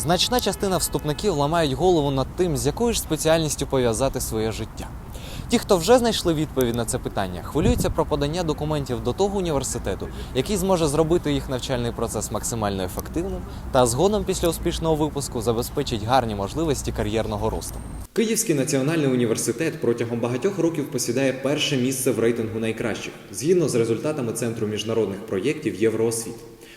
Значна частина вступників ламають голову над тим, з якою ж спеціальністю пов'язати своє життя. Ті, хто вже знайшли відповідь на це питання, хвилюються про подання документів до того університету, який зможе зробити їх навчальний процес максимально ефективним та згодом після успішного випуску забезпечить гарні можливості кар'єрного росту. Київський національний університет протягом багатьох років посідає перше місце в рейтингу найкращих згідно з результатами Центру міжнародних проєктів Євроосвіт.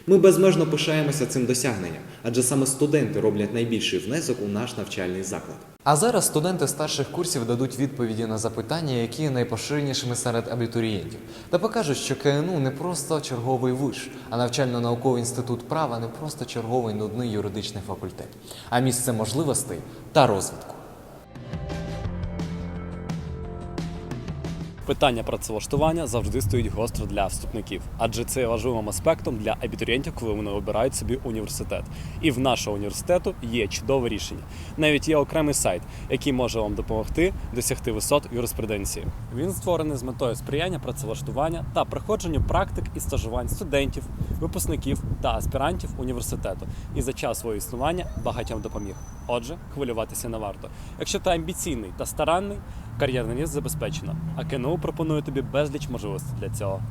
Ми безмежно пишаємося цим досягненням, адже саме студенти роблять найбільший внесок у наш навчальний заклад. А зараз студенти старших курсів дадуть відповіді на запитання, які є найпоширенішими серед абітурієнтів, та покажуть, що КНУ не просто черговий виш, а навчально-науковий інститут права не просто черговий нудний юридичний факультет, а місце можливостей та розвитку. Питання працевлаштування завжди стоїть гостро для вступників, адже це є важливим аспектом для абітурієнтів, коли вони обирають собі університет. І в нашого університету є чудове рішення. Навіть є окремий сайт, який може вам допомогти досягти висот юриспруденції. Він створений з метою сприяння працевлаштування та проходженню практик і стажувань студентів, випускників та аспірантів університету. І за час свого існування багатьом допоміг. Отже, хвилюватися не варто. Якщо ти амбіційний та старанний, кар'єрний ріст забезпечено, а КНУ пропонує тобі безліч можливостей для цього.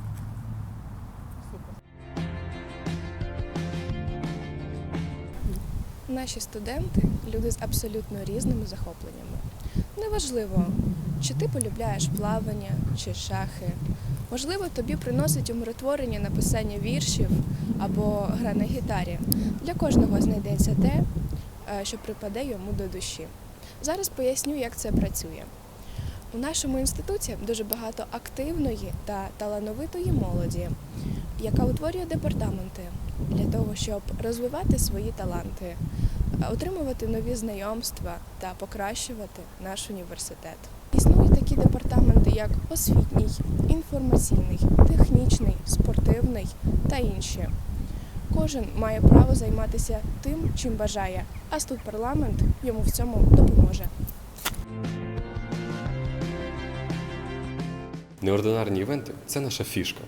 Наші студенти люди з абсолютно різними захопленнями. Неважливо, чи ти полюбляєш плавання чи шахи. Можливо, тобі приносить умиротворення написання віршів або гра на гітарі. Для кожного знайдеться те, е, що припаде йому до душі. Зараз поясню, як це працює. У нашому інституті дуже багато активної та талановитої молоді, яка утворює департаменти для того, щоб розвивати свої таланти, отримувати нові знайомства та покращувати наш університет. Існують такі департаменти, як освітній, інформаційний, технічний, спортивний та інші. Кожен має право займатися тим, чим бажає, а студпарламент йому в цьому допоможе. Неординарні івенти це наша фішка.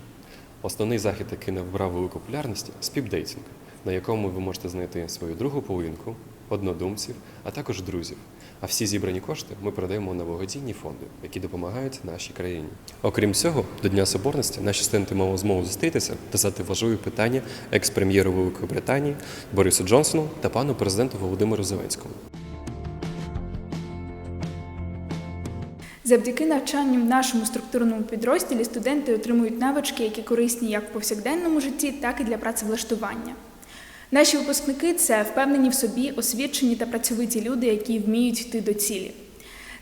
Основний захід, який набрав велику популярність співдейтинг, на якому ви можете знайти свою другу половинку, однодумців, а також друзів. А всі зібрані кошти ми передаємо на благодійні фонди, які допомагають нашій країні. Окрім цього, до Дня Соборності наші студенти мали змогу зустрітися та задати важливі питання екс-прем'єру Великої Британії Борису Джонсону та пану президенту Володимиру Зеленському. Завдяки навчанню в нашому структурному підрозділі студенти отримують навички, які корисні як в повсякденному житті, так і для працевлаштування. Наші випускники це впевнені в собі, освічені та працьовиті люди, які вміють йти до цілі.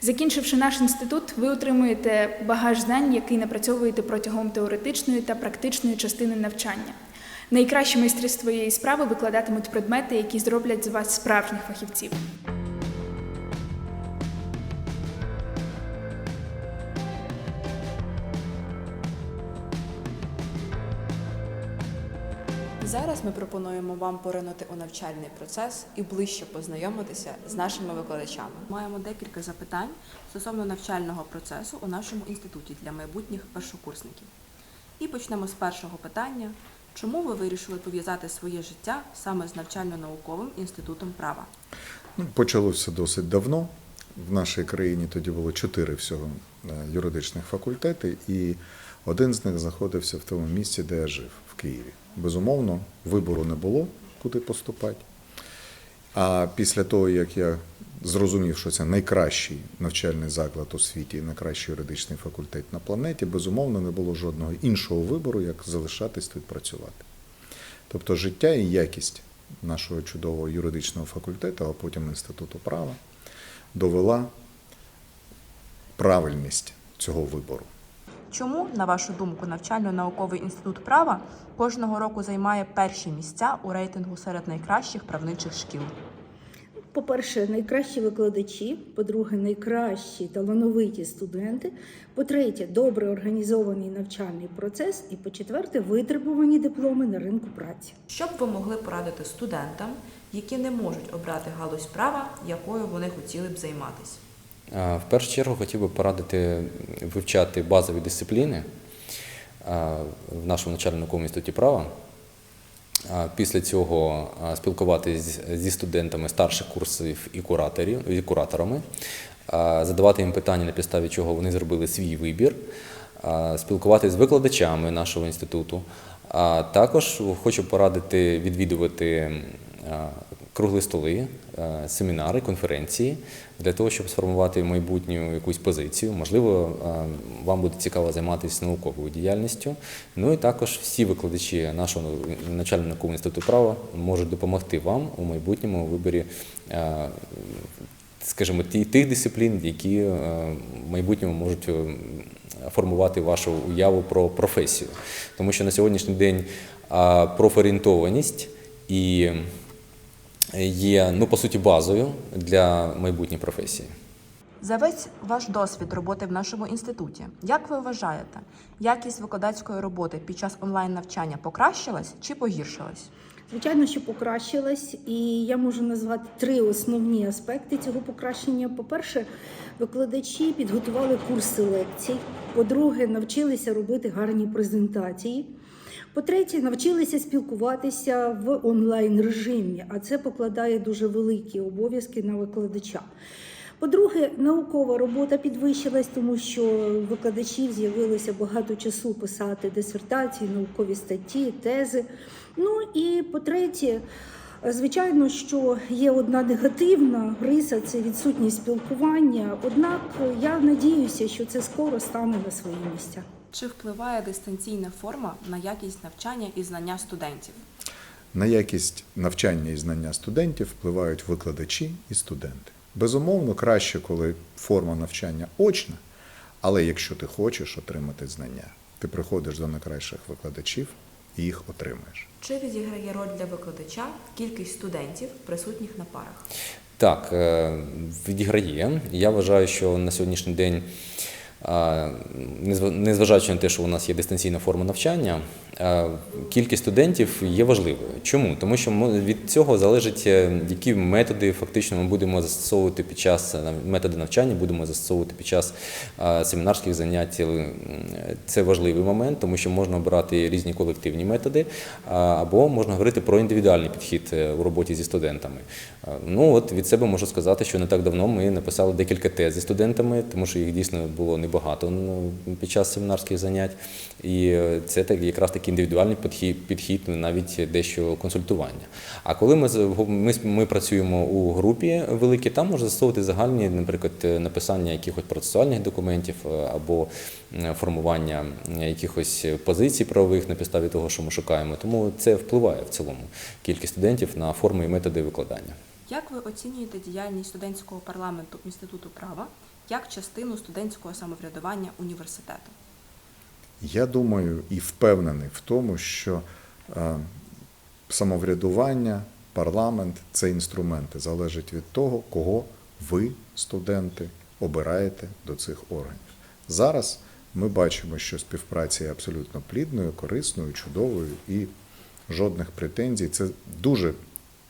Закінчивши наш інститут, ви отримуєте багаж знань, який напрацьовуєте протягом теоретичної та практичної частини навчання. Найкращі майстри своєї справи викладатимуть предмети, які зроблять з вас справжніх фахівців. Зараз ми пропонуємо вам поринути у навчальний процес і ближче познайомитися з нашими викладачами. Маємо декілька запитань стосовно навчального процесу у нашому інституті для майбутніх першокурсників. І почнемо з першого питання: чому ви вирішили пов'язати своє життя саме з навчально-науковим інститутом права? Ну, Почалося досить давно. В нашій країні тоді було чотири всього е, юридичних факультети, і один з них знаходився в тому місці, де я жив, Києві. Безумовно, вибору не було, куди поступати. А після того, як я зрозумів, що це найкращий навчальний заклад у світі, найкращий юридичний факультет на планеті, безумовно, не було жодного іншого вибору, як залишатись тут працювати. Тобто життя і якість нашого чудового юридичного факультету, а потім інституту права, довела правильність цього вибору. Чому, на вашу думку, навчально-науковий інститут права кожного року займає перші місця у рейтингу серед найкращих правничих шкіл? По-перше, найкращі викладачі, по-друге, найкращі талановиті студенти, по-третє, добре організований навчальний процес, і по-четверте, витребувані дипломи на ринку праці. Що б ви могли порадити студентам, які не можуть обрати галузь права, якою вони хотіли б займатися? В першу чергу хотів би порадити вивчати базові дисципліни в нашому навчально-науковому інституті права. після цього а, спілкуватись зі студентами старших курсів і кураторів і кураторами, задавати їм питання на підставі чого вони зробили свій вибір, спілкуватися з викладачами нашого інституту. А також хочу порадити відвідувати а, круглі столи, семінари, конференції для того, щоб сформувати майбутню якусь позицію. Можливо, вам буде цікаво займатися науковою діяльністю. Ну і також всі викладачі нашого навчально-наукового інституту права можуть допомогти вам у майбутньому виборі. Скажімо, ті- тих дисциплін, які е, в майбутньому можуть е, формувати вашу уяву про професію. Тому що на сьогоднішній день профорієнтованість і є, ну, по суті, базою для майбутньої професії. За весь ваш досвід роботи в нашому інституті, як ви вважаєте, якість викладацької роботи під час онлайн навчання покращилась чи погіршилась? Звичайно, що покращилась, і я можу назвати три основні аспекти цього покращення. По-перше, викладачі підготували курси лекцій. По-друге, навчилися робити гарні презентації. По-третє, навчилися спілкуватися в онлайн режимі, а це покладає дуже великі обов'язки на викладача. По-друге, наукова робота підвищилась, тому що викладачів з'явилося багато часу писати дисертації, наукові статті, тези. Ну і по-третє, звичайно, що є одна негативна риса це відсутність спілкування. Однак я надіюся, що це скоро стане на свої місця. Чи впливає дистанційна форма на якість навчання і знання студентів? На якість навчання і знання студентів впливають викладачі і студенти. Безумовно, краще, коли форма навчання очна, але якщо ти хочеш отримати знання, ти приходиш до найкращих викладачів і їх отримаєш. Чи відіграє роль для викладача кількість студентів, присутніх на парах? Так, е, відіграє. Я вважаю, що на сьогоднішній день, незважаючи на те, що у нас є дистанційна форма навчання, кількість студентів є важливою. Чому? Тому що від цього залежить, е, які методи фактично ми будемо застосовувати під час е, методи навчання, будемо застосовувати під час семінарських занять. Це важливий момент, тому що можна обирати різні колективні методи, або можна говорити про індивідуальний підхід е, у роботі зі студентами. Ну от від себе можу сказати, що не так давно ми написали декілька тез зі студентами, тому що їх дійсно було небагато ну, під час семінарських занять. І е, це так, якраз такий індивідуальний підхід, підхід, навіть дещо консультування. А коли ми, ми, ми працюємо у групі великій, там можна застосовувати загальні, наприклад, написання якихось процесуальних документів е, або е, формування якихось позицій правових на підставі того, що ми шукаємо. Тому це впливає в цілому кількість студентів на форми і методи викладання. Як ви оцінюєте діяльність студентського парламенту Інституту права як частину студентського самоврядування університету? Я думаю і впевнений в тому, що е, самоврядування, парламент це інструменти, залежить від того, кого ви, студенти, обираєте до цих органів. Зараз ми бачимо, що співпраця є абсолютно плідною, корисною, чудовою і жодних претензій. Це дуже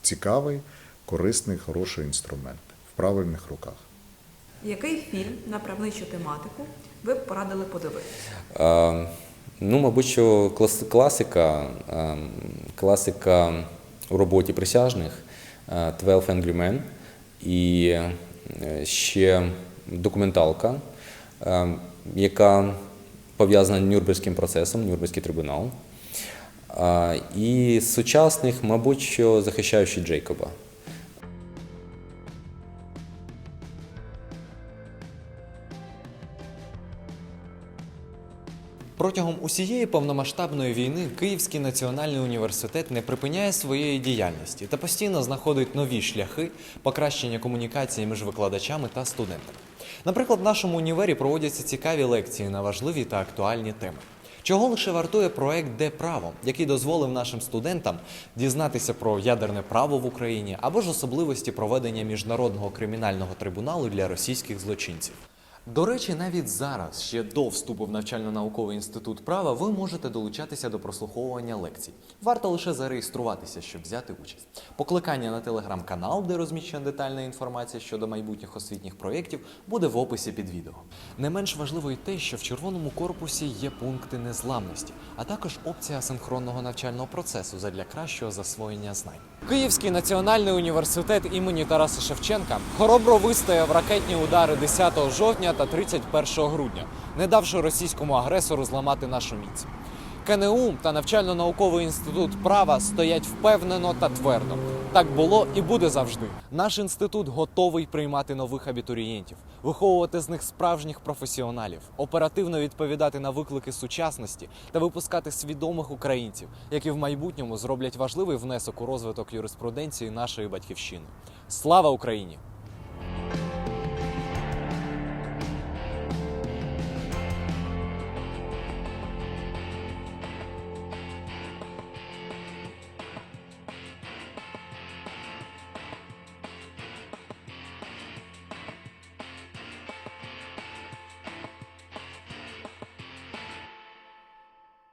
цікавий, корисний, хороший інструмент в правильних руках. Який фільм на правничу тематику ви б порадили подивитися? Е, Ну, мабуть, що класика, е, класика у роботі присяжних е, 12 Angry Men і е, ще документалка, е, яка пов'язана з Нюрнберзьким процесом, Нюрнберзький трибунал. Е, І сучасних, мабуть, що захищаючи Джейкоба. Протягом усієї повномасштабної війни Київський національний університет не припиняє своєї діяльності та постійно знаходить нові шляхи покращення комунікації між викладачами та студентами. Наприклад, в нашому універі проводяться цікаві лекції на важливі та актуальні теми. Чого лише вартує проект Де право, який дозволив нашим студентам дізнатися про ядерне право в Україні або ж особливості проведення міжнародного кримінального трибуналу для російських злочинців. До речі, навіть зараз, ще до вступу в навчально-науковий інститут права, ви можете долучатися до прослуховування лекцій. Варто лише зареєструватися, щоб взяти участь. Покликання на телеграм-канал, де розміщена детальна інформація щодо майбутніх освітніх проєктів, буде в описі під відео. Не менш важливо й те, що в червоному корпусі є пункти незламності, а також опція асинхронного навчального процесу задля кращого засвоєння знань. Київський національний університет імені Тараса Шевченка хоробро вистояв ракетні удари 10 жовтня та 31 грудня, не давши російському агресору зламати нашу міць. КНУ та навчально-науковий інститут права стоять впевнено та твердо. Так було і буде завжди. Наш інститут готовий приймати нових абітурієнтів, виховувати з них справжніх професіоналів, оперативно відповідати на виклики сучасності та випускати свідомих українців, які в майбутньому зроблять важливий внесок у розвиток юриспруденції нашої батьківщини. Слава Україні!